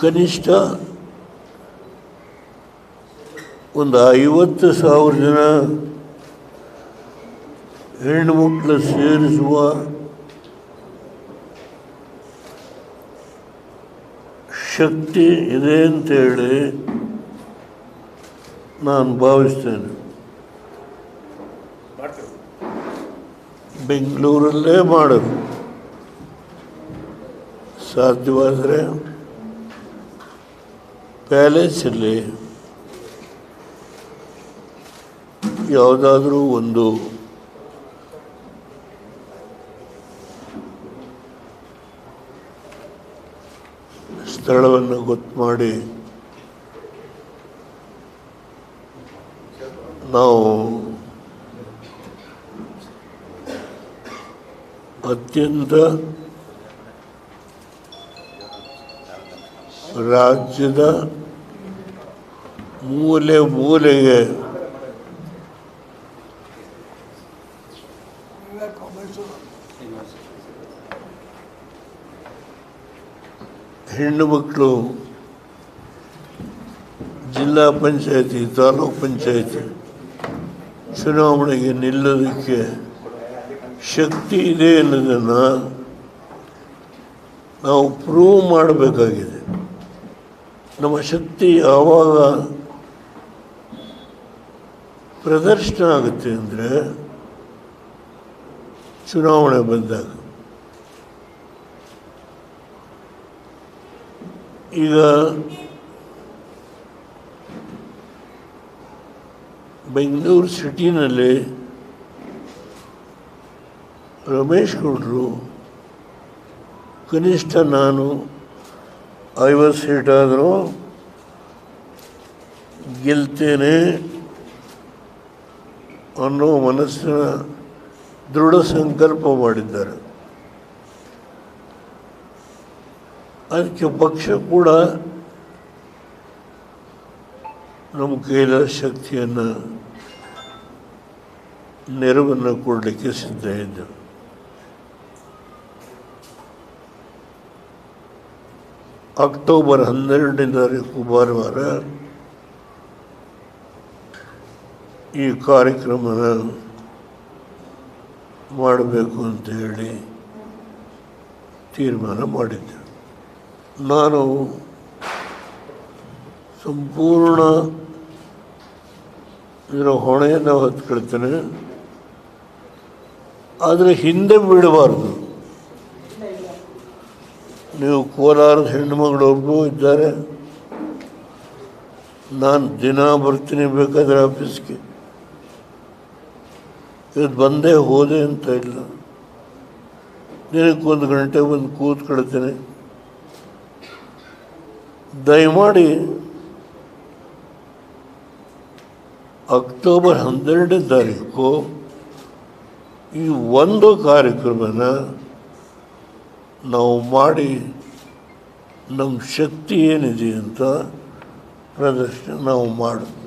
ಕನಿಷ್ಠ ಒಂದು ಐವತ್ತು ಸಾವಿರ ಜನ ಹೆಣ್ಣುಮಕ್ಕಳು ಸೇರಿಸುವ ಶಕ್ತಿ ಇದೆ ಅಂತೇಳಿ ನಾನು ಭಾವಿಸ್ತೇನೆ. ಬೆಂಗಳೂರಲ್ಲೇ ಮಾಡೋದು ಸಾಧ್ಯವಾದರೆ ಪ್ಯಾಲೇಸಲ್ಲಿ ಯಾವುದಾದ್ರೂ ಒಂದು ಸ್ಥಳವನ್ನು ಗೊತ್ತು ಮಾಡಿ. ನಾವು ಅತ್ಯಂತ ರಾಜ್ಯದ ಮೂಲೆ ಮೂಲೆಗೆ ಹೆಣ್ಣು ಮಕ್ಕಳು ಜಿಲ್ಲಾ ಪಂಚಾಯತಿ, ತಾಲೂಕ್ ಪಂಚಾಯತಿ ಚುನಾವಣೆಗೆ ನಿಲ್ಲೋದಕ್ಕೆ ಶಕ್ತಿ ಇದೆ ಅನ್ನೋದನ್ನು ನಾವು ಪ್ರೂವ್ ಮಾಡಬೇಕಾಗಿದೆ. ನಮ್ಮ ಶಕ್ತಿ ಯಾವಾಗ ಪ್ರದರ್ಶನ ಆಗುತ್ತೆ ಅಂದರೆ ಚುನಾವಣೆ ಬಂದಾಗ. ಈಗ ಬೆಂಗಳೂರು ಸಿಟಿನಲ್ಲಿ ರಮೇಶ್ ಗೌಡರು ಕನಿಷ್ಠ ನಾನು ಐವತ್ತು ಸೀಟಾದರೂ ಗೆಲ್ತೇನೆ ಅನ್ನೋ ಮನಸ್ಸಿನ ದೃಢ ಸಂಕಲ್ಪ ಮಾಡಿದ್ದಾರೆ. ಅದಕ್ಕೆ ಪಕ್ಷ ಕೂಡ ನಮ್ಮ ಕೈಲ ಶಕ್ತಿಯನ್ನು, ನೆರವನ್ನು ಕೊಡಲಿಕ್ಕೆ ಸಿದ್ಧ ಇದ್ದೆವು ಅಕ್ಟೋಬರ್ ಹನ್ನೆರಡನೇ ಭಾನುವಾರ ಈ ಕಾರ್ಯಕ್ರಮನ ಮಾಡಬೇಕು ಅಂತ ಹೇಳಿ ತೀರ್ಮಾನ ಮಾಡಿದ್ದೆ. ನಾನು ಸಂಪೂರ್ಣ ಇದರ ಹೊಣೆಯನ್ನು ಹೊತ್ಕೊಳ್ತೇನೆ. ಆದರೆ ಹಿಂದೆ ಬಿಡಬಾರ್ದು. ನೀವು ಕೋಲಾರದ ಹೆಣ್ಣು ಒಬ್ಬರು ಇದ್ದಾರೆ. ನಾನು ದಿನ ಬರ್ತೀನಿ ಬೇಕಾದರೆ ಆಫೀಸ್ಗೆ. ಇವತ್ತು ಬಂದೇ ಹೋದೆ ಅಂತ ಇಲ್ಲ. ದಿನಕ್ಕೆ ಒಂದು ಗಂಟೆ ಬಂದು ಕೂತ್ಕೊಳ್ತೇನೆ. ದಯಮಾಡಿ ಅಕ್ಟೋಬರ್ ಹನ್ನೆರಡನೇ ತಾರೀಕು ಈ ಒಂದು ಕಾರ್ಯಕ್ರಮನ ನಾವು ಮಾಡಿ ನಮ್ಮ ಶಕ್ತಿ ಏನಿದೆ ಅಂತ ಪ್ರದರ್ಶನ ನಾವು ಮಾಡೋದು.